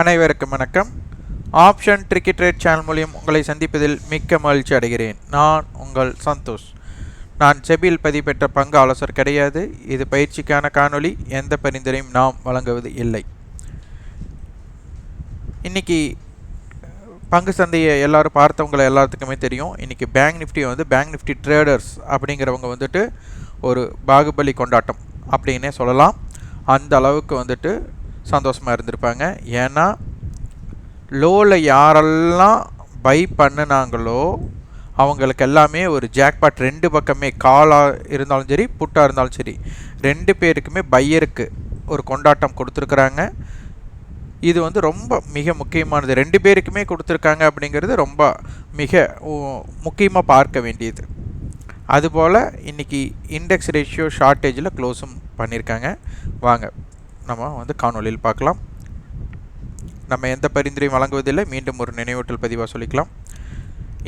அனைவருக்கும் வணக்கம். Option tricky trade channel மூலியம் உங்களை சந்திப்பதில் மிக்க மகிழ்ச்சி அடைகிறேன். நான் உங்கள் சந்தோஷ். நான் செபியில் பதிவு பெற்ற பங்கு ஆலோசர் கிடையாது. இது பயிற்சிக்கான காணொளி. எந்த பரிந்துரையும் நாம் வழங்குவது இல்லை. இன்னைக்கு பங்கு சந்தையை எல்லோரும் பார்த்தவங்களை எல்லாத்துக்குமே தெரியும். இன்றைக்கி பேங்க் நிஃப்டி வந்து பேங்க் நிஃப்டி ட்ரேடர்ஸ் அப்படிங்கிறவங்க வந்துட்டு ஒரு பாகுபலி கொண்டாட்டம் அப்படின்னே சொல்லலாம். அந்த அளவுக்கு வந்துட்டு சந்தோஷமாக இருந்திருப்பாங்க. ஏன்னா லோவில் யாரெல்லாம் பை பண்ணினாங்களோ அவங்களுக்கு எல்லாமே ஒரு ஜாக்பாட் ரெண்டு பக்கமே காலாக இருந்தாலும் சரி புட்டாக இருந்தாலும் சரி ரெண்டு பேருக்குமே பையருக்கு ஒரு கொண்டாட்டம் கொடுத்துருக்குறாங்க. இது வந்து ரொம்ப மிக முக்கியமானது. ரெண்டு பேருக்குமே கொடுத்துருக்காங்க அப்படிங்கிறது ரொம்ப மிக முக்கியமாக பார்க்க வேண்டியது. அதுபோல் இன்றைக்கி இண்டெக்ஸ் ரேஷியோ ஷார்ட்டேஜில் க்ளோஸும் பண்ணியிருக்காங்க. வாங்க. நம்ம வந்து காணொலியில் பார்க்கலாம். நம்ம எந்த பரிந்துரையும் வழங்குவதில்லை. மீண்டும் ஒரு நினைவூட்டல் பதிவாக சொல்லிக்கலாம்.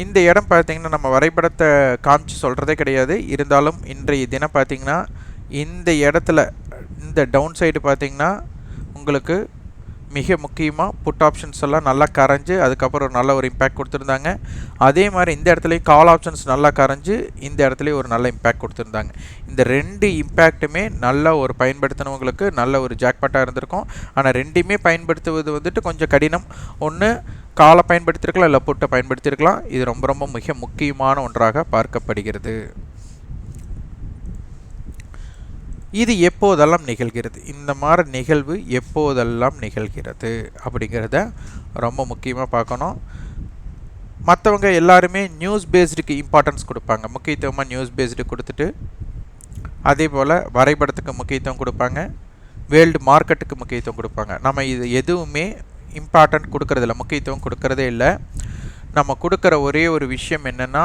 இந்த இடம் பார்த்திங்கன்னா நம்ம வரைபடத்தை காமிச்சு சொல்கிறதே கிடையாது. இருந்தாலும் இன்றைய தினம் பார்த்திங்கன்னா இந்த இடத்துல இந்த டவுன் சைடு பார்த்திங்கன்னா உங்களுக்கு மிக முக்கியமாக புட் ஆப்ஷன்ஸ் எல்லாம் நல்லா கரைஞ்சு அதுக்கப்புறம் ஒரு நல்ல ஒரு இம்பேக்ட் கொடுத்துருந்தாங்க. அதே மாதிரி இந்த இடத்துலையும் கால் ஆப்ஷன்ஸ் நல்லா கரைஞ்சு இந்த இடத்துலையும் ஒரு நல்ல இம்பேக்ட் கொடுத்துருந்தாங்க. இந்த ரெண்டு இம்பேக்ட்டுமே நல்ல ஒரு பயன்படுத்தினவங்களுக்கு நல்ல ஒரு ஜாக்பாட்டாக இருந்திருக்கும். ஆனால் ரெண்டுமே பயன்படுத்துவது வந்துட்டு கொஞ்சம் கடினம். ஒன்று காலை பயன்படுத்தியிருக்கலாம் இல்லை புட்டை பயன்படுத்தியிருக்கலாம் இது ரொம்ப ரொம்ப மிக முக்கியமான ஒன்றாக பார்க்கப்படுகிறது. இது எப்போதெல்லாம் நிகழ்கிறது? இந்த மாதிரி நிகழ்வு எப்போதெல்லாம் நிகழ்கிறது? அப்படிங்கிறத ரொம்ப முக்கியமாக பார்க்கணும். மற்றவங்க எல்லாருமே நியூஸ் பேஸ்டுக்கு இம்பார்ட்டன்ஸ் கொடுப்பாங்க. முக்கியத்துவமாக நியூஸ் பேஸ்டு கொடுத்துட்டு அதே போல் வரைபடத்துக்கு முக்கியத்துவம் கொடுப்பாங்க. வேர்ல்டு மார்க்கெட்டுக்கு முக்கியத்துவம் கொடுப்பாங்க. நம்ம இது எதுவுமே இம்பார்ட்டன்ட் கொடுக்கறதில்ல. முக்கியத்துவம் கொடுக்கறதே இல்லை. நம்ம கொடுக்குற ஒரே ஒரு விஷயம் என்னென்னா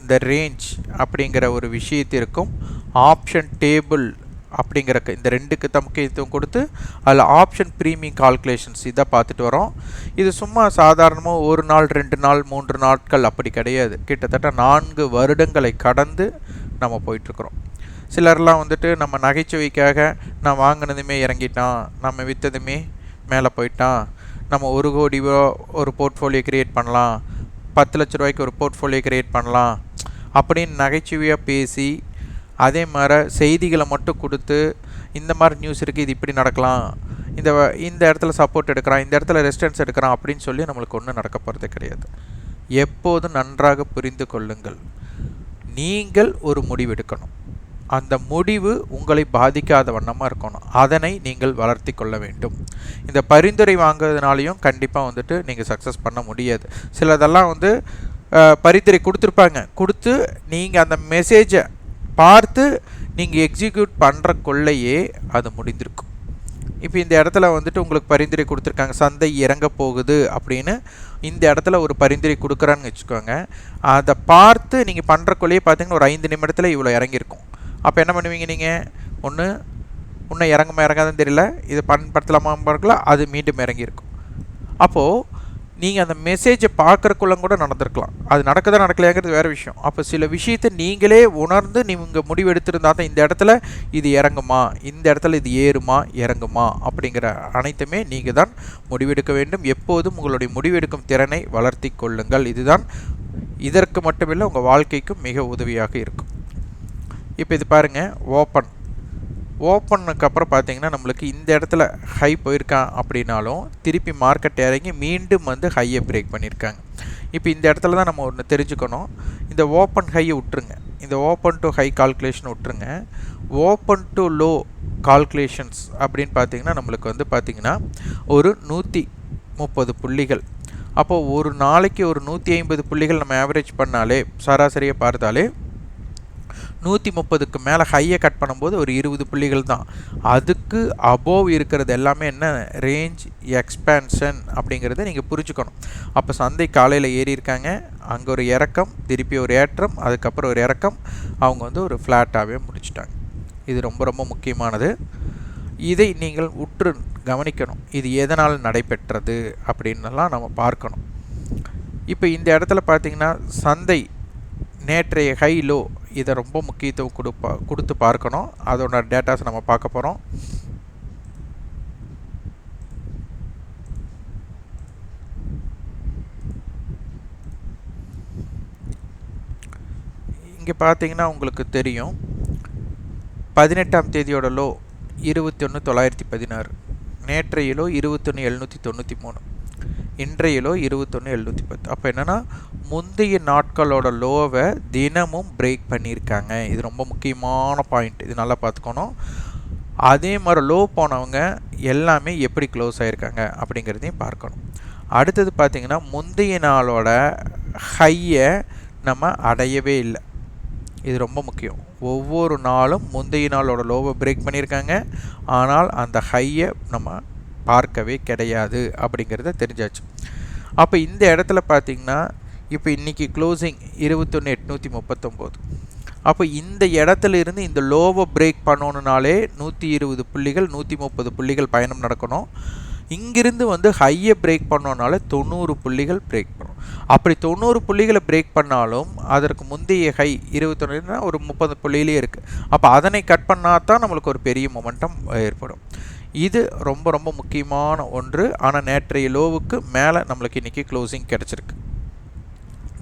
இந்த ரேஞ்ச் அப்படிங்கிற ஒரு விஷயத்திற்கும் ஆப்ஷன் டேபிள் அப்படிங்கிற இந்த ரெண்டுக்கு தான் முக்கியத்துவம் கொடுத்து அதில் ஆப்ஷன் ப்ரீமியம் கால்குலேஷன்ஸ் இதை பார்த்துட்டு வரோம். இது சும்மா சாதாரணமாக ஒரு நாள் ரெண்டு நாள் மூன்று நாட்கள் அப்படி கிடையாது. கிட்டத்தட்ட நான்கு வருடங்களை கடந்து நம்ம போயிட்டுருக்குறோம். சிலர்லாம் வந்துட்டு நம்ம நகைச்சுவைக்காக நான் வாங்கினதுமே இறங்கிட்டான் நம்ம விற்றதுமே மேலே போயிட்டான் நம்ம ஒரு கோடி ரூபா ஒரு போர்ட்ஃபோலியோ க்ரியேட் பண்ணலாம் பத்து லட்ச ரூபாய்க்கு ஒரு போர்ட்ஃபோலியோ க்ரியேட் பண்ணலாம் அப்படின்னு நகைச்சுவையாக பேசி அதே மாதிரி செய்திகளை மட்டும் கொடுத்து இந்த மாதிரி நியூஸ் இருக்குது இது இப்படி நடக்கலாம். இந்த இந்த இடத்துல சப்போர்ட் எடுக்கிறான் இந்த இடத்துல ரெசிஸ்டன்ஸ் எடுக்கிறான் அப்படின்னு சொல்லி நம்மளுக்கு ஒன்றும் நடக்க போகிறது கிடையாது. எப்போதும் நன்றாக புரிந்து கொள்ளுங்கள். நீங்கள் ஒரு முடிவு எடுக்கணும். அந்த முடிவு உங்களை பாதிக்காத வண்ணமாக இருக்கணும். அதனை நீங்கள் வளர்த்தி கொள்ள வேண்டும். இந்த பரிந்துரை வாங்குறதுனாலையும் கண்டிப்பாக வந்துட்டு நீங்கள் சக்ஸஸ் பண்ண முடியாது. சிலதெல்லாம் வந்து பரிந்துரை கொடுத்துருப்பாங்க. கொடுத்து நீங்கள் அந்த மெசேஜை பார்த்து நீங்கள் எக்ஸிக்யூட் பண்ணுற கொள்ளையே அது முடிந்திருக்கும். இப்போ இந்த இடத்துல வந்துட்டு உங்களுக்கு பரிந்துரை கொடுத்துருக்காங்க சந்தை இறங்க போகுது அப்படின்னு. இந்த இடத்துல ஒரு பரிந்துரை கொடுக்குறான்னு வச்சுக்கோங்க. அதை பார்த்து நீங்கள் பண்ணுற கொள்ளையே பார்த்தீங்கன்னா ஒரு ஐந்து நிமிடத்தில் இவ்வளோ இறங்கியிருக்கும். அப்போ என்ன பண்ணுவீங்க நீங்கள் ஒன்று இன்னும் இறங்குமா இறங்காதுன்னு தெரியல இதை பயன்படுத்தலாமா பார்க்கல அது மீண்டும் இறங்கியிருக்கும். அப்போது நீங்கள் அந்த மெசேஜை பார்க்குறக்குள்ள கூட நடந்திருக்கலாம். அது நடக்குதா நடக்கலையாங்கிறது வேறு விஷயம். அப்போ சில விஷயத்தை நீங்களே உணர்ந்து நீங்கள் முடிவு எடுத்திருந்தா தான் இந்த இடத்துல இது இறங்குமா? இந்த இடத்துல இது ஏறுமா? இறங்குமா? அப்படிங்கிற அனைத்துமே நீங்கள் தான் முடிவெடுக்க வேண்டும். எப்போதும் உங்களுடைய முடிவெடுக்கும் திறனை வளர்த்தி கொள்ளுங்கள். இதுதான் இதற்கு மட்டுமில்லை உங்கள் வாழ்க்கைக்கும் மிக உதவியாக இருக்கும். இப்போ இது பாருங்கள் ஓப்பன் ஓப்பனுக்கு அப்புறம் பார்த்தீங்கன்னா நம்மளுக்கு இந்த இடத்துல ஹை போயிருக்கான் அப்படின்னாலும் திருப்பி மார்க்கெட் இறங்கி மீண்டும் வந்து ஹையை பிரேக் பண்ணியிருக்காங்க. இப்போ இந்த இடத்துல தான் நம்ம ஒன்று தெரிஞ்சுக்கணும். இந்த ஓப்பன் ஹையை விட்டுருங்க. இந்த ஓப்பன் டு ஹை கால்குலேஷன் விட்டுருங்க. ஓப்பன் டு லோ கால்குலேஷன்ஸ் அப்படின்னு பார்த்தீங்கன்னா நம்மளுக்கு வந்து பார்த்திங்கன்னா ஒரு நூற்றி முப்பது புள்ளிகள். அப்போது ஒரு நாளைக்கு ஒரு நூற்றி ஐம்பது புள்ளிகள் நம்ம ஆவரேஜ் பண்ணாலே சராசரியை பார்த்தாலே நூற்றி முப்பதுக்கு மேலே ஹையை கட் பண்ணும்போது ஒரு இருபது புள்ளிகள் தான். அதுக்கு அபோவ் இருக்கிறது எல்லாமே என்ன? ரேஞ்ச் எக்ஸ்பேன்ஷன் அப்படிங்கிறத நீங்கள் புரிஞ்சுக்கணும். அப்போ சந்தை காலையில் ஏறி இருக்காங்க. அங்கே ஒரு இறக்கம் திருப்பி ஒரு ஏற்றம் அதுக்கப்புறம் ஒரு இறக்கம். அவங்க வந்து ஒரு ஃப்ளாட்டாகவே முடிச்சிட்டாங்க. இது ரொம்ப ரொம்ப முக்கியமானது. இதை நீங்கள் உற்று கவனிக்கணும். இது எதனால் நடைபெற்றது அப்படின்னுலாம் நம்ம பார்க்கணும். இப்போ இந்த இடத்துல பார்த்தீங்கன்னா சந்தை நேற்றைய ஹை லோ இதை ரொம்ப முக்கியத்துவம் கொடுப்பா கொடுத்து பார்க்கணும். அதோட டேட்டாஸ் நம்ம பார்க்க போகிறோம் இங்கே பார்த்தீங்கன்னா உங்களுக்கு தெரியும். பதினெட்டாம் தேதியோட லோ இருபத்தி ஒன்று தொள்ளாயிரத்தி பதினாறு. நேற்றையிலோ இருபத்தொன்று எழுநூற்றி தொண்ணூற்றி மூணு. இன்றையிலோ இருபத்தொன்று எழுநூற்றி பத்து. அப்போ என்னென்னா முந்தைய நாட்களோட லோவை தினமும் பிரேக் பண்ணியிருக்காங்க. இது ரொம்ப முக்கியமான பாயிண்ட் இது நல்லா பார்த்துக்கணும். அதே மாதிரி லோ போனவங்க எல்லாமே எப்படி க்ளோஸ் ஆகிருக்காங்க அப்படிங்கிறதையும் பார்க்கணும். அடுத்தது பார்த்திங்கன்னா முந்தைய நாளோட ஹையை நம்ம அடையவே இல்லை. இது ரொம்ப முக்கியம். ஒவ்வொரு நாளும் முந்தைய நாளோட லோவை பிரேக் பண்ணியிருக்காங்க. ஆனால் அந்த ஹையை நம்ம பார்க்கவே கிடையாது அப்படிங்கிறத தெரிஞ்சாச்சு. அப்போ இந்த இடத்துல பார்த்திங்கன்னா இப்போ இன்றைக்கி க்ளோசிங் இருபத்தொன்று எட்நூற்றி முப்பத்தொம்போது. அப்போ இந்த இடத்துல இருந்து இந்த லோவை பிரேக் பண்ணணுனாலே நூற்றி இருபது புள்ளிகள் நூற்றி முப்பது புள்ளிகள் பயணம் நடக்கணும். இங்கிருந்து வந்து ஹையை பிரேக் பண்ணோனால தொண்ணூறு புள்ளிகள் பிரேக் பண்ணும் அப்படி தொண்ணூறு புள்ளிகளை பிரேக் பண்ணாலும் அதற்கு முந்தைய ஹை இருபத்தொன்னுனா ஒரு முப்பது புள்ளியிலே இருக்குது அப்போ அதனை கட் பண்ணால் தான் நம்மளுக்கு ஒரு பெரிய மொமெண்டம் ஏற்படும். இது ரொம்ப ரொம்ப முக்கியமான ஒன்று. ஆனால் நேற்றைய லோவுக்கு மேலே நம்மளுக்கு இன்றைக்கி க்ளோசிங் கிடச்சிருக்கு.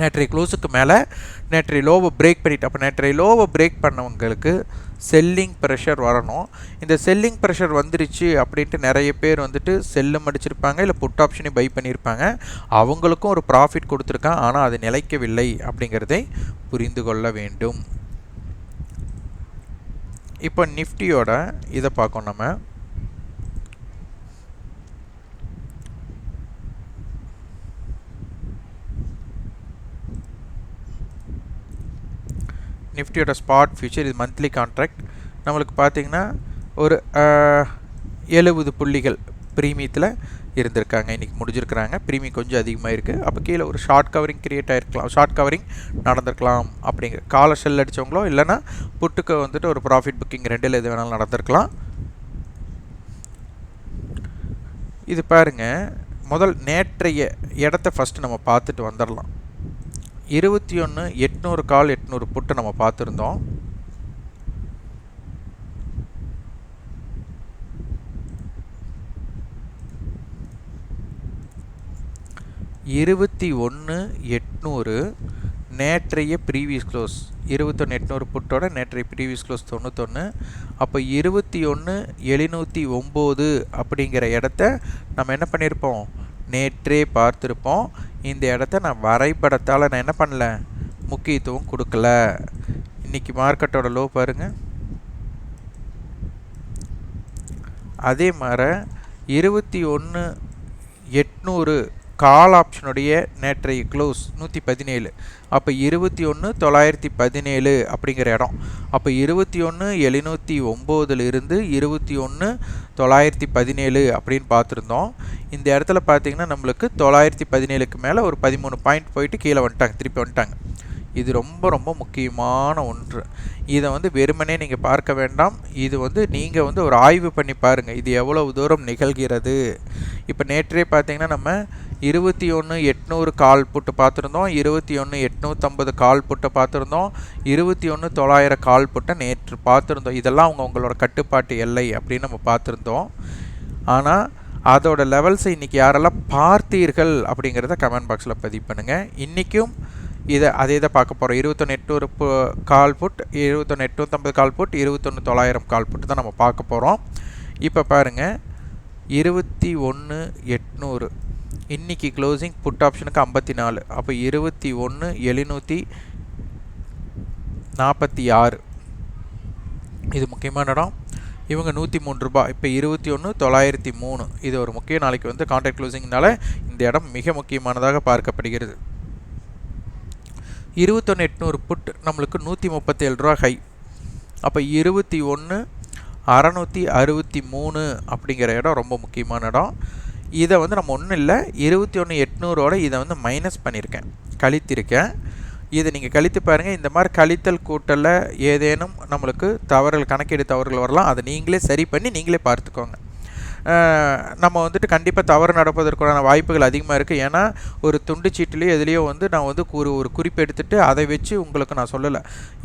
நேற்றைய க்ளோஸுக்கு மேலே நேற்றைய லோவை பிரேக் பண்ணிட்டு அப்போ நேற்றைய லோவை பிரேக் பண்ணவங்களுக்கு செல்லிங் ப்ரெஷர் வரணும். இந்த செல்லிங் ப்ரெஷர் வந்துருச்சு அப்படின்ட்டு நிறைய பேர் வந்துட்டு செல்லும் அடிச்சிருப்பாங்க இல்லை புட் ஆப்ஷனே பை பண்ணியிருப்பாங்க அவங்களுக்கும் ஒரு ப்ராஃபிட் கொடுத்துருக்கான் ஆனால் அது நிலைக்கவில்லை அப்படிங்கிறதை புரிந்து கொள்ள வேண்டும். இப்போ நிஃப்டியோட இதை பார்க்கணும் நம்ம. நிஃப்டியோட ஸ்பாட் ஃபியூச்சர் இது மந்த்லி கான்ட்ராக்ட் நம்மளுக்கு பார்த்திங்கன்னா ஒரு எழுபது புள்ளிகள் ப்ரீமியத்தில் இருந்திருக்காங்க. இன்றைக்கி முடிஞ்சிருக்கிறாங்க. ப்ரீமியம் கொஞ்சம் அதிகமாக இருக்குது அப்போ கீழே ஒரு ஷார்ட் கவரிங் க்ரியேட் ஆகிருக்கலாம் ஷார்ட் கவரிங் நடந்திருக்கலாம் அப்படிங்கிற காலை ஷெல் அடித்தவங்களோ இல்லைனா புட்டுக்கு வந்துட்டு ஒரு ப்ராஃபிட் புக்கிங் ரெண்டில் எது வேணாலும் நடந்திருக்கலாம். இது பாருங்கள் முதல் நேற்றைய இடத்த ஃபஸ்ட்டு நம்ம பார்த்துட்டு வந்துடலாம் இருபத்தி ஒன்று எட்நூறு கால் எட்நூறு புட்டு நம்ம பார்த்துருந்தோம். இருபத்தி ஒன்று எட்நூறு நேற்றைய ப்ரீவியஸ் க்ளோஸ் இருபத்தொன்று எட்நூறு புட்டோட நேற்றைய ப்ரீவியஸ் க்ளோஸ் தொண்ணூத்தொன்று அப்போ இருபத்தி ஒன்று எழுநூற்றி ஒம்பது அப்படிங்கிற இடத்த நம்ம என்ன பண்ணியிருப்போம் நேற்றே பார்த்துருப்போம். இந்த இடத்த நான் வரைபடத்தால் நான் என்ன பண்ணல? முக்கியத்துவம் கொடுக்கல. இன்றைக்கி மார்க்கெட்டோட லோ பாருங்கள் அதே மாதிரி இருபத்தி ஒன்று எட்நூறு கால் ஆப்ஷனுடைய நேற்றைய க்ளோஸ் நூற்றி பதினேழு. அப்போ இருபத்தி ஒன்று தொள்ளாயிரத்தி பதினேழு அப்படிங்கிற இடம். அப்போ இருபத்தி ஒன்று எழுநூற்றி ஒம்போதுலேருந்து இருபத்தி ஒன்று தொள்ளாயிரத்தி பதினேழு அப்படின்னு பார்த்துருந்தோம். இந்த இடத்துல பார்த்தீங்கன்னா நம்மளுக்கு தொள்ளாயிரத்தி பதினேழுக்கு மேலே ஒரு பதிமூணு பாயிண்ட் போயிட்டு கீழே வந்துட்டாங்க திருப்பி வந்துட்டாங்க. இது ரொம்ப ரொம்ப முக்கியமான ஒன்று. இதை வந்து வெறுமனே நீங்கள் பார்க்க வேண்டாம். இது வந்து நீங்கள் வந்து ஒரு ஆய்வு பண்ணி பாருங்கள் இது எவ்வளவு தூரம் நிகழ்கிறது? இப்போ நேற்றே பார்த்தீங்கன்னா நம்ம இருபத்தி ஒன்று எட்நூறு கால் புட்டு பார்த்துருந்தோம். இருபத்தி ஒன்று எட்நூற்றம்பது கால் புட்டை பார்த்துருந்தோம். இருபத்தி ஒன்று தொள்ளாயிரம் கால் புட்டை நேற்று பார்த்துருந்தோம். இதெல்லாம் அவங்க உங்களோட கட்டுப்பாட்டு எல்லை அப்படின்னு நம்ம பார்த்துருந்தோம். ஆனால் அதோட லெவல்ஸை இன்றைக்கி யாரெல்லாம் பார்த்தீர்கள் அப்படிங்கிறத கமெண்ட் பாக்ஸில் பதிவு பண்ணுங்கள் இன்றைக்கும் இதை அதே இதை பார்க்க போகிறோம் இருபத்தொன்று எட்நூறு கால் புட் இருபத்தொன்று எட்நூற்றம்பது கால் புட் இருபத்தொன்று தொள்ளாயிரம் கால் புட்டு தான் நம்ம பார்க்க போகிறோம் இப்போ பாருங்கள் இருபத்தி ஒன்று எட்நூறு. இன்றைக்கி க்ளோசிங் புட் ஆப்ஷனுக்கு ஐம்பத்தி நாலு. அப்போ இருபத்தி ஒன்று எழுநூற்றி நாற்பத்தி ஆறு. இது முக்கியமான இடம். இவங்க நூற்றி மூணு ரூபாய் இப்போ இருபத்தி ஒன்று தொள்ளாயிரத்தி மூணு. இது ஒரு முக்கிய நாளைக்கு வந்து கான்ட்ராக்ட் க்ளோசிங்னால இந்த இடம் மிக முக்கியமானதாக பார்க்கப்படுகிறது. இருபத்தொன்று எட்நூறு புட் நம்மளுக்கு நூற்றி முப்பத்தேழு ரூபா ஹை அப்போ இருபத்தி ஒன்று அறநூற்றி அறுபத்தி மூணு அப்படிங்கிற இடம் ரொம்ப முக்கியமான இடம். இதை வந்து நம்ம ஒன்றும் இல்லை இருபத்தி ஒன்று எட்நூறோட இதை வந்து மைனஸ் பண்ணியிருக்கேன். கழித்திருக்கேன். இதை நீங்கள் கழித்து பாருங்கள் இந்த மாதிரி கழித்தல் கூட்டலில் ஏதேனும் நம்மளுக்கு தவறுகள் கணக்கீடு தவறுகள் வரலாம். அதை நீங்களே சரி பண்ணி நீங்களே பார்த்துக்கோங்க. நம்ம வந்துட்டு கண்டிப்பாக தவறு நடப்பதற்கான வாய்ப்புகள் அதிகமாக இருக்குது ஏன்னா ஒரு துண்டு சீட்டுலேயோ எதுலேயோ வந்து நான் வந்து ஒரு ஒரு குறிப்பு எடுத்துகிட்டு அதை வச்சு உங்களுக்கு நான் சொல்லலை.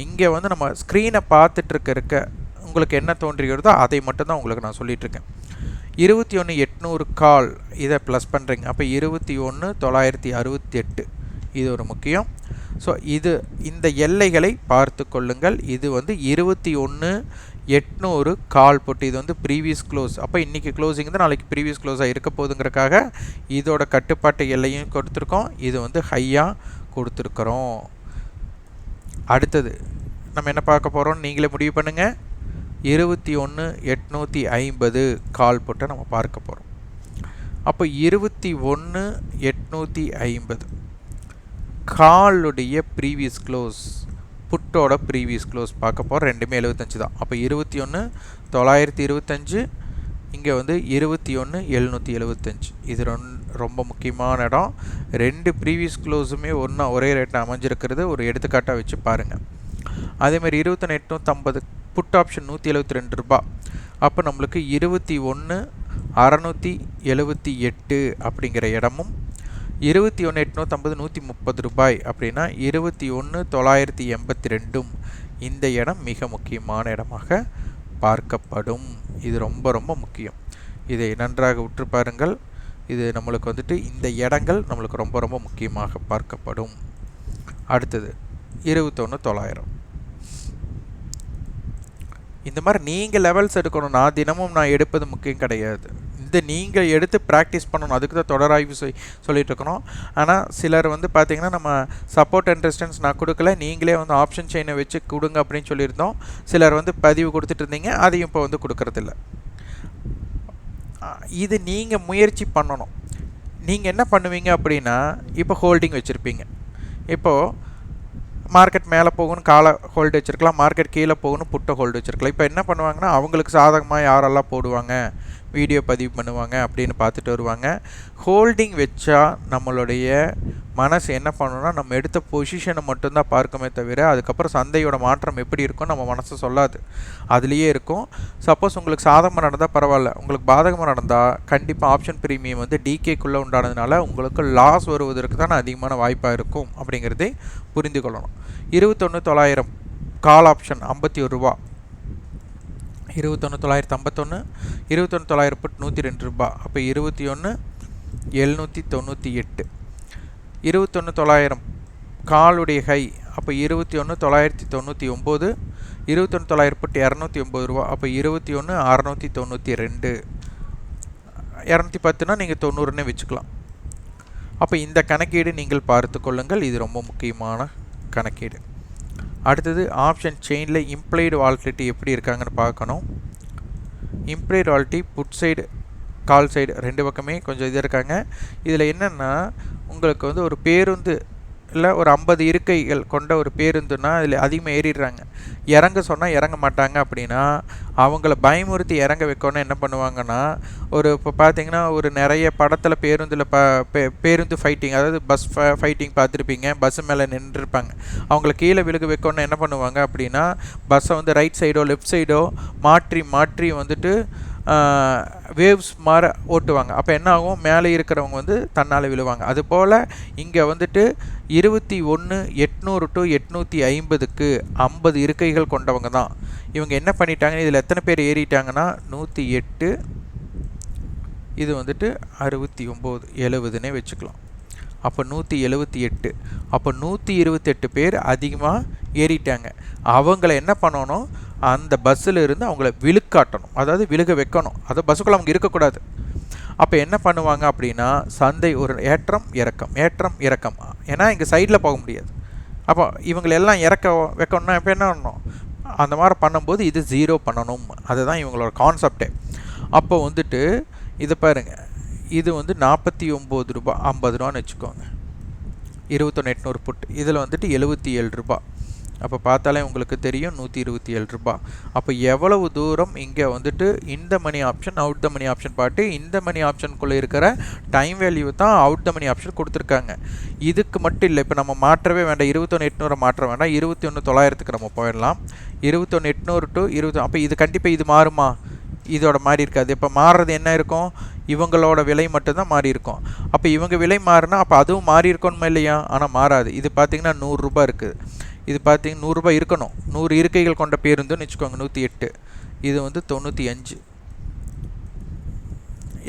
இங்கே வந்து நம்ம ஸ்க்ரீனை பார்த்துட்ருக்க இருக்க உங்களுக்கு என்ன தோன்றுகிறதோ அதை மட்டும்தான் உங்களுக்கு நான் சொல்லிகிட்ருக்கேன் இருபத்தி ஒன்று எட்நூறு கால் இதை ப்ளஸ் பண்ணுறீங்க அப்போ இருபத்தி ஒன்று தொள்ளாயிரத்தி அறுபத்தி எட்டு இது ஒரு முக்கியம். ஸோ இது இந்த எல்லைகளை பார்த்து கொள்ளுங்கள். இது வந்து இருபத்தி ஒன்று எட்நூறு கால் போட்டு. இது வந்து ப்ரீவியஸ் க்ளோஸ் அப்போ இன்றைக்கி க்ளோசிங் தான் நாளைக்கு ப்ரீவியஸ் க்ளோஸாக இருக்க போதுங்கிறக்காக இதோட கட்டுப்பாட்டு எல்லையும் கொடுத்துருக்கோம். இது வந்து ஹையாக கொடுத்துருக்குறோம். அடுத்தது நம்ம என்ன பார்க்க போகிறோம் நீங்களே முடிவு பண்ணுங்கள் இருபத்தி ஒன்று எட்நூற்றி ஐம்பது கால் போட்டு நம்ம பார்க்க போகிறோம் அப்போ இருபத்தி ஒன்று எட்நூற்றி ஐம்பது. காலுடைய ப்ரீவியஸ் க்ளோஸ் புட்டோட ப்ரீவியஸ் க்ளோஸ் பார்க்க போகிறோம் ரெண்டுமே எழுபத்தஞ்சு தான். அப்போ இருபத்தி ஒன்று தொள்ளாயிரத்தி இருபத்தஞ்சு இங்கே வந்து இருபத்தி ஒன்று எழுநூற்றி எழுபத்தஞ்சு இது ரொம் ரொம்ப முக்கியமான இடம். ரெண்டு ப்ரீவியஸ் க்ளோஸுமே ஒன்றா ஒரே ரேட்டில் அமைஞ்சிருக்கிறது. ஒரு எடுத்துக்காட்டாக வச்சு பாருங்கள் அதேமாதிரி இருபத்தொன்று எட்நூற்றம்பது புட் ஆப்ஷன் நூற்றி எழுபத்தி ரெண்டு ரூபா. அப்போ நம்மளுக்கு இருபத்தி ஒன்று அறநூற்றி எழுபத்தி எட்டு அப்படிங்கிற இடமும் இருபத்தி ஒன்று எட்நூற்றம்பது நூற்றி முப்பது ரூபாய் அப்படின்னா இருபத்தி ஒன்று தொள்ளாயிரத்தி எண்பத்தி ரெண்டும் இந்த இடம் மிக முக்கியமான இடமாக பார்க்கப்படும். இது ரொம்ப ரொம்ப முக்கியம். இதை நன்றாக உற்று பாருங்கள். இது நம்மளுக்கு வந்துட்டு இந்த இடங்கள் நம்மளுக்கு ரொம்ப ரொம்ப முக்கியமாக பார்க்கப்படும். அடுத்தது இருபத்தொன்று தொள்ளாயிரம். இந்த மாதிரி நீங்கள் லெவல்ஸ் எடுக்கணும். நான் தினமும் நான் எடுப்பது முக்கியம் கிடையாது. இந்த நீங்கள் எடுத்து ப்ராக்டிஸ் பண்ணணும். அதுக்கு தான் தொடராய்வு சொல் சொல்லிகிட்டு இருக்கணும் ஆனால் சிலர் வந்து பார்த்திங்கன்னா நம்ம சப்போர்ட் அண்ட் ரெசிஸ்டன்ஸ் நான் கொடுக்கல நீங்களே வந்து ஆப்ஷன் செயினை வச்சு கொடுங்க அப்படின்னு சொல்லியிருந்தோம். சிலர் வந்து பதிவு கொடுத்துட்டு இருந்தீங்க அதையும் இப்போ வந்து கொடுக்கறதில்ல. இது நீங்கள் முயற்சி பண்ணணும். நீங்கள் என்ன பண்ணுவீங்க அப்படின்னா இப்போ ஹோல்டிங் வச்சுருப்பீங்க. இப்போது மார்க்கெட் மேலே போகணும் காலை ஹோல்டு வச்சுருக்கலாம். மார்க்கெட் கீழே போகணும் புட்டை ஹோல்டு வச்சுருக்கலாம். இப்போ என்ன பண்ணுவாங்கன்னா அவங்களுக்கு சாதகமாக யாரெல்லாம் போடுவாங்க? வீடியோ பதிவு பண்ணுவாங்க அப்படின்னு பார்த்துட்டு வருவாங்க. ஹோல்டிங் வச்சா நம்மளுடைய மனசு என்ன பண்ணணும்னா நம்ம எடுத்த பொசிஷனை மட்டும்தான் பார்க்குமே தவிர அதுக்கப்புறம் சந்தையோட மாற்றம் எப்படி இருக்கும் நம்ம மனசு சொல்லாது. அதுலேயே இருக்கும். சப்போஸ் உங்களுக்கு சாதகமாக நடந்தால் பரவாயில்ல. உங்களுக்கு பாதகமாக நடந்தால் கண்டிப்பாக ஆப்ஷன் ப்ரீமியம் வந்து டிகேக்குள்ளே உண்டானதுனால உங்களுக்கு லாஸ் வருவதற்கு தான் அதிகமான வாய்ப்பாக இருக்கும் அப்படிங்கிறதை புரிந்து கொள்ளணும். இருபத்தொன்று தொள்ளாயிரம் கால் ஆப்ஷன் ஐம்பத்தி ஒரு ரூபா. இருபத்தொன்று தொள்ளாயிரத்து ஐம்பத்தொன்று இருபத்தொன்று தொள்ளாயிரம் புட் நூற்றி ரெண்டு ரூபா. அப்போ இருபத்தி ஒன்று எழுநூற்றி தொண்ணூற்றி எட்டு. இருபத்தொன்று தொள்ளாயிரம். காலுடைய ஹை அப்போ இருபத்தி ஒன்று தொள்ளாயிரத்தி தொண்ணூற்றி ஒம்பது இருபத்தொன்று தொள்ளாயிரப்பட்டு இரநூத்தி ஒம்பது ரூபா அப்போ இருபத்தி ஒன்று அறநூற்றி தொண்ணூற்றி ரெண்டு. இரநூத்தி பத்துனா நீங்கள் தொண்ணூறுன்னு வச்சுக்கலாம். அப்போ இந்த கணக்கீடு நீங்கள் பார்த்து கொள்ளுங்கள். இது ரொம்ப முக்கியமான கணக்கீடு. அடுத்தது ஆப்ஷன் செயினில் இம்ப்ளைடு வால்டிட்டி எப்படி இருக்காங்கன்னு பார்க்கணும். Implied volatility put side call side ரெண்டு பக்கமே கொஞ்சம் இது இருக்காங்க. இதில் என்னென்னா உங்களுக்கு வந்து ஒரு பேருந்து இல்லை ஒரு ஐம்பது இருக்கைகள் கொண்ட ஒரு பேருந்துன்னா அதில் அதிகமாக ஏறிடுறாங்க. இறங்க சொன்னால் இறங்க மாட்டாங்க அப்படின்னா அவங்கள பயமுறுத்தி இறங்க வைக்கணும்னு என்ன பண்ணுவாங்கன்னா ஒரு இப்போ பார்த்தீங்கன்னா ஒரு நிறைய படத்தில் பேருந்தில் ப பேருந்து ஃபைட்டிங் அதாவது பஸ் ஃபைட்டிங் பார்த்துருப்பீங்க பஸ் மேலே நின்றுருப்பாங்க. அவங்கள கீழே விழுக வைக்கணும்னு என்ன பண்ணுவாங்க அப்படின்னா பஸ்ஸை வந்து ரைட் சைடோ லெஃப்ட் சைடோ மாற்றி மாற்றி வந்துட்டு வேவ்ஸ் மாற ஓட்டுவாங்க. அப்போ என்ன ஆகும்? மேலே இருக்கிறவங்க வந்து தன்னால் விழுவாங்க. அதுபோல் இங்கே வந்துட்டு இருபத்தி ஒன்று எட்நூறு டு எட்நூற்றி ஐம்பதுக்கு ஐம்பது இருக்கைகள் கொண்டவங்க தான். இவங்க என்ன பண்ணிட்டாங்க இதில் எத்தனை பேர் ஏறிட்டாங்கன்னா நூற்றி எட்டு இது வந்துட்டு அறுபத்தி ஒம்பது எழுபதுன்னே வச்சுக்கலாம். அப்போ நூற்றி எழுபத்தி எட்டு. அப்போ நூற்றி இருபத்தெட்டு பேர் அதிகமாக ஏறிட்டாங்க. அவங்கள என்ன பண்ணணும்? அந்த பஸ்ஸில் இருந்து அவங்கள விழுக்காட்டணும். அதாவது விழுக வைக்கணும். அதை பஸ்ஸுக்குள்ளே அவங்க இருக்கக்கூடாது. அப்போ என்ன பண்ணுவாங்க அப்படின்னா சந்தை ஒரு ஏற்றம் இறக்கம். ஏற்றம் இறக்கம். ஏன்னா இங்கே சைடில் போக முடியாது. அப்போ இவங்களெல்லாம் இறக்க வைக்கணும்னா இப்போ என்ன பண்ணணும்? அந்த மாதிரி பண்ணும்போது இது ஜீரோ பண்ணணும். அதுதான் இவங்களோட கான்செப்டே அப்போ வந்துட்டு இதை பாருங்கள் இது வந்து நாற்பத்தி ஒம்பது ரூபா ஐம்பது ரூபான்னு வச்சுக்கோங்க. இருபத்தொன்று எட்நூறு புட் இதில் வந்துட்டு எழுபத்தி ஏழு ரூபா. அப்போ பார்த்தாலே உங்களுக்கு தெரியும் நூற்றி இருபத்தி ஏழு ரூபாய் அப்போ எவ்வளவு தூரம் இங்கே வந்துட்டு இந்த money option out the money option பாட்டு இந்த மணி ஆப்ஷனுக்குள்ளே இருக்கிற டைம் வேல்யூ தான் அவுட் த மணி ஆப்ஷன் கொடுத்துருக்காங்க. இதுக்கு மட்டும் இல்லை இப்போ நம்ம மாற்றவே வேண்டாம். இருபத்தொன்று எட்நூறு மாற்ற வேண்டாம். இருபத்தி ஒன்று தொள்ளாயிரத்துக்கு நம்ம போயிடலாம். இருபத்தொன்று எட்நூறு டு இருபத்தி அப்போ இது கண்டிப்பாக இது மாறுமா? இதோட மாறி இருக்காது. இப்போ மாறுறது என்ன இருக்கும்? இவங்களோட விலை மட்டும்தான் மாறி இருக்கும். அப்போ இவங்க விலை மாறினா அப்போ அதுவும் மாறி இருக்கணுமா இல்லையா? ஆனால் மாறாது. இது பார்த்திங்கன்னா நூறுரூபா இருக்குது. இது பார்த்தீங்க நூறுரூபா இருக்கணும். நூறு இருக்கைகள் கொண்ட பேருந்துன்னு வச்சுக்கோங்க நூற்றி எட்டு. இது வந்து தொண்ணூற்றி அஞ்சு.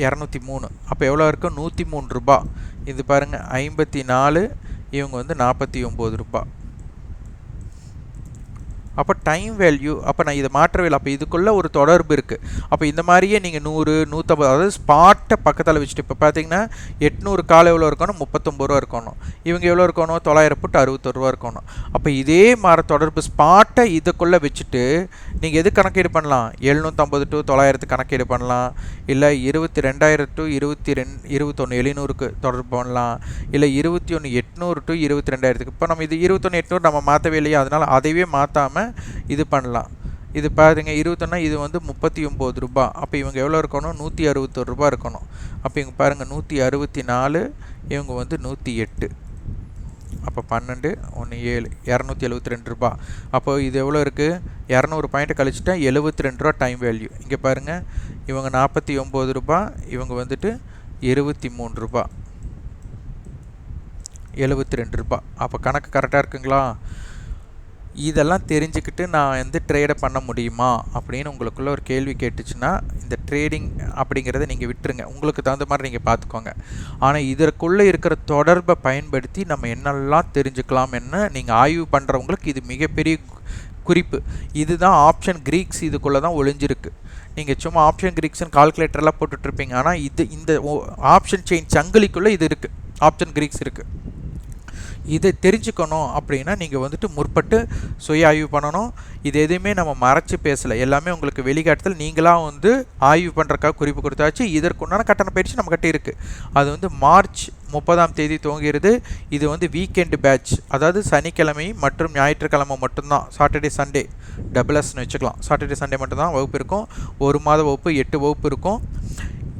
இரநூத்தி மூணு. அப்போ எவ்வளோ இருக்கும்? நூற்றி மூணு ரூபா இது பாருங்கள் ஐம்பத்தி நாலு இவங்க வந்து நாற்பத்தி ஒம்பது ரூபா அப்போ டைம் வேல்யூ அப்போ நான் இதை மாற்றவே இல்லை அப்போ இதுக்குள்ளே ஒரு தொடர்பு இருக்குது அப்போ இந்த மாதிரியே நீங்கள் நூறு நூற்றம்பது அதாவது ஸ்பாட்டை பக்கத்தில் வச்சுட்டு இப்போ பார்த்தீங்கன்னா எட்நூறு கால் எவ்வளோ இருக்கணும்? முப்பத்தொம்பது ரூபா இருக்கணும். இவங்க எவ்வளோ இருக்கணும்? தொள்ளாயிரம் புட்டு அறுபத்தொரு ரூபா இருக்கணும். அப்போ இதே மாதிரி தொடர்பு ஸ்பாட்டை இதுக்குள்ளே வச்சுட்டு நீங்கள் எது கணக்கீடு பண்ணலாம்? எழுநூற்றம்பது டு தொள்ளாயிரத்து கணக்கீடு பண்ணலாம். இல்லை இருபத்தி ரெண்டாயிரம் டு இருபத்தி ரெண் இருபத்தொன்று எழுநூறுக்கு தொடர்பு பண்ணலாம். இல்லை இருபத்தி ஒன்று எட்நூறு டு இருபத்தி ரெண்டாயிரத்துக்கு இப்போ நம்ம இது இருபத்தொன்று எட்நூறு நம்ம மாற்றவே இல்லையா? அதனால் அதையே மாற்றாமல் இது பண்ணலாம். இது பாருங்க இருபத்தொன்னா இது வந்து முப்பத்தி ஒம்பது ரூபா. அப்போ இவங்க எவ்வளோ இருக்கணும்? நூற்றி அறுபத்தொரு ரூபா இருக்கணும். அப்போ இவங்க பாருங்கள் நூற்றி அறுபத்தி நாலு இவங்க வந்து நூற்றி எட்டு அப்போ பன்னெண்டு ஒன்று ஏழு இரநூத்தி எழுபத்தி ரெண்டு ரூபா. அப்போ இது எவ்வளோ இருக்குது இரநூறு பாயிண்ட்டை கழிச்சிட்டா எழுபத்தி ரெண்டு ரூபா டைம் வேல்யூ. இங்கே பாருங்கள் இவங்க நாற்பத்தி ஒம்பது ரூபா இவங்க வந்துட்டு இருபத்தி மூணு ரூபா. எழுபத்தி ரெண்டு ரூபா. அப்போ கணக்கு கரெக்டாக இருக்குங்களா? இதெல்லாம் தெரிஞ்சுக்கிட்டு நான் வந்து ட்ரேடை பண்ண முடியுமா அப்படின்னு உங்களுக்குள்ள ஒரு கேள்வி கேட்டுச்சுன்னா இந்த ட்ரேடிங் அப்படிங்கிறத நீங்கள் விட்டுருங்க. உங்களுக்கு தகுந்த மாதிரி நீங்கள் பார்த்துக்கோங்க. ஆனால் இதற்குள்ளே இருக்கிற தொடர்பை பயன்படுத்தி நம்ம என்னெல்லாம் தெரிஞ்சுக்கலாம் என்ன நீங்கள் ஆய்வு பண்ணுறவங்களுக்கு இது மிகப்பெரிய குறிப்பு. இதுதான் ஆப்ஷன் க்ரீக்ஸ் இதுக்குள்ளே தான் ஒளிஞ்சிருக்கு. நீங்கள் சும்மா ஆப்ஷன் க்ரீக்ஸ்னு கால்குலேட்டர்லாம் போட்டுட்ருப்பீங்க ஆனால் இது இந்த ஆப்ஷன் செயின் சங்கிலிக்குள்ளே இது இருக்குது ஆப்ஷன் க்ரீக்ஸ் இருக்குது இதை தெரிஞ்சுக்கணும் அப்படின்னா நீங்கள் வந்துட்டு முற்பட்டு சுய ஆய்வு பண்ணணும். இது எதுவுமே நம்ம மறைச்சி பேசலை. எல்லாமே உங்களுக்கு வெளிக்காட்டுதல். நீங்களாக வந்து ஆய்வு பண்ணுறக்காக குறிப்பு கொடுத்தாச்சு. இதற்குண்டான கட்டண பயிற்சி நம்ம இருக்குது அது வந்து மார்ச் முப்பதாம் தேதி துவங்கிறது இது வந்து வீக்கெண்டு பேட்ச். அதாவது சனிக்கிழமை மற்றும் ஞாயிற்றுக்கிழமை மட்டும்தான். Saturday Sunday. டபுள் எஸ்ன்னு வச்சுக்கலாம். சாட்டர்டே சண்டே மட்டும்தான் வகுப்பு இருக்கும். ஒரு மாத வகுப்பு எட்டு வகுப்பு இருக்கும்.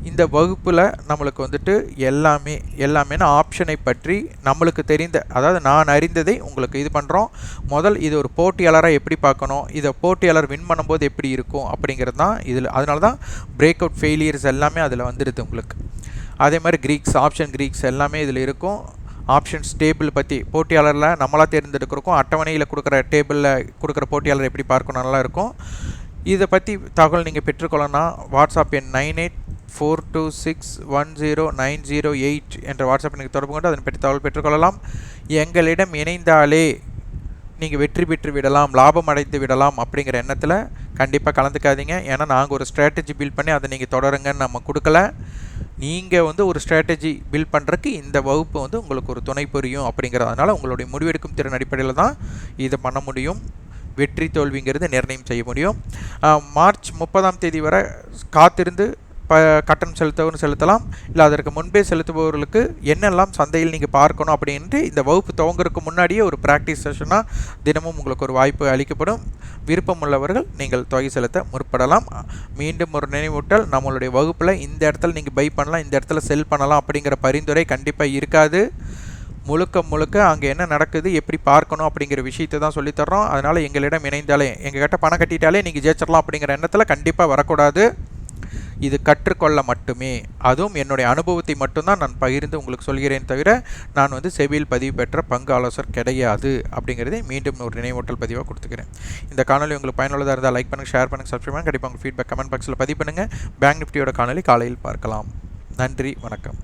இந்த வகுப்பில் நம்மளுக்கு வந்துட்டு எல்லாமே எல்லாமேனா ஆப்ஷனை பற்றி நம்மளுக்கு தெரிந்த அதாவது நான் அறிந்ததை உங்களுக்கு இது பண்ணுறோம் முதல் இது ஒரு போட்டியாளராக எப்படி பார்க்கணும்? இதை போட்டியாளர் வின் பண்ணும்போது எப்படி இருக்கும்? அப்படிங்கிறது தான் இதில் அதனால தான் பிரேக் அவுட் ஃபெயிலியர்ஸ் எல்லாமே அதில் வந்துடுது உங்களுக்கு. அதே மாதிரி க்ரீக்ஸ் ஆப்ஷன் க்ரீக்ஸ் எல்லாமே இதில் இருக்கும். ஆப்ஷன்ஸ் டேபிள் பற்றி போட்டியாளரில் நம்மளாக தேர்ந்தெடுக்கிறோம் அட்டவணையில் கொடுக்குற டேபிளில் கொடுக்குற போட்டியாளர் எப்படி பார்க்கணும்லாம் இருக்கும். இதை பற்றி தகவல் நீங்கள் பெற்றுக்கொள்ளனா வாட்ஸ்அப் எண் nine eight four two six one zero nine zero eight என்ற வாட்ஸ்அப் எனக்கு தொடர்பு கொண்டு அதன் பற்றி தகவல் பெற்றுக்கொள்ளலாம். எங்களிடம் இணைந்தாலே நீங்கள் வெற்றி பெற்று விடலாம் லாபம் அடைந்து விடலாம் அப்படிங்கிற எண்ணத்தில் கண்டிப்பாக கலந்துக்காதீங்க. ஏன்னா நாங்கள் ஒரு ஸ்ட்ராட்டஜி பில்ட் பண்ணி அதை நீங்கள் தொடருங்கன்னு நம்ம கொடுக்கல. நீங்கள் வந்து ஒரு ஸ்ட்ராட்டஜி பில்ட் பண்ணுறதுக்கு இந்த வகுப்பு வந்து உங்களுக்கு ஒரு துணை புரியும் அப்படிங்கிறதுனால உங்களுடைய முடிவெடுக்கும் திறன் அடிப்படையில் தான் இதை பண்ண முடியும். வெற்றி தோல்விங்கிறது நிர்ணயம் செய்ய முடியும். மார்ச் முப்பதாம் தேதி வரை காத்திருந்து ப கட்டணம் செலுத்தவும் செலுத்தலாம். இல்லை அதற்கு முன்பே செலுத்துபவர்களுக்கு என்னெல்லாம் சந்தையில் நீங்கள் பார்க்கணும் அப்படின்ட்டு இந்த வகுப்பு துவங்குறதுக்கு முன்னாடியே ஒரு ப்ராக்டிஸ் செஷனாக தினமும் உங்களுக்கு ஒரு வாய்ப்பு அளிக்கப்படும். விருப்பம் உள்ளவர்கள் நீங்கள் தொகை செலுத்த முற்படலாம். மீண்டும் ஒரு நினைவூட்டல் நம்மளுடைய வகுப்பில் இந்த இடத்துல நீங்கள் பை பண்ணலாம் இந்த இடத்துல செல் பண்ணலாம் அப்படிங்கிற பரிந்துரை கண்டிப்பாக இருக்காது. முழுக்க முழுக்க அங்கே என்ன நடக்குது எப்படி பார்க்கணும் அப்படிங்கிற விஷயத்தை தான் சொல்லித்தர்றோம் அதனால் எங்களிடம் இணைந்தாலே எங்ககிட்ட பணம் கட்டிட்டாலே நீங்கள் ஜெயிச்சிடலாம் அப்படிங்கிற எண்ணத்தில் கண்டிப்பாக வரக்கூடாது. இது கற்றுக்கொள்ள மட்டுமே. அதுவும் என்னுடைய அனுபவத்தை மட்டும்தான் நான் பகிர்ந்து உங்களுக்கு சொல்கிறேன் தவிர நான் வந்து செவியில் பதிவு பெற்ற பங்கு ஆலோசர் கிடையாது அப்படிங்கிறதை மீண்டும் ஒரு நினைவூட்டல் பதிவாக கொடுத்துக்கிறேன். இந்த காணொலி உங்களுக்கு பயனுள்ளதாக இருந்தால் லைக் பண்ணுங்கள் ஷேர் பண்ணுங்கள் சப்ஸ்கிரைப் பண்ணுங்கள் கண்டிப்பாக உங்கள் ஃபீட்பேக் கமெண்ட் பாக்ஸில் பதிவு பண்ணுங்கள் பேங்க் நிஃப்டியோட காணொலி காலையில் பார்க்கலாம். நன்றி வணக்கம்.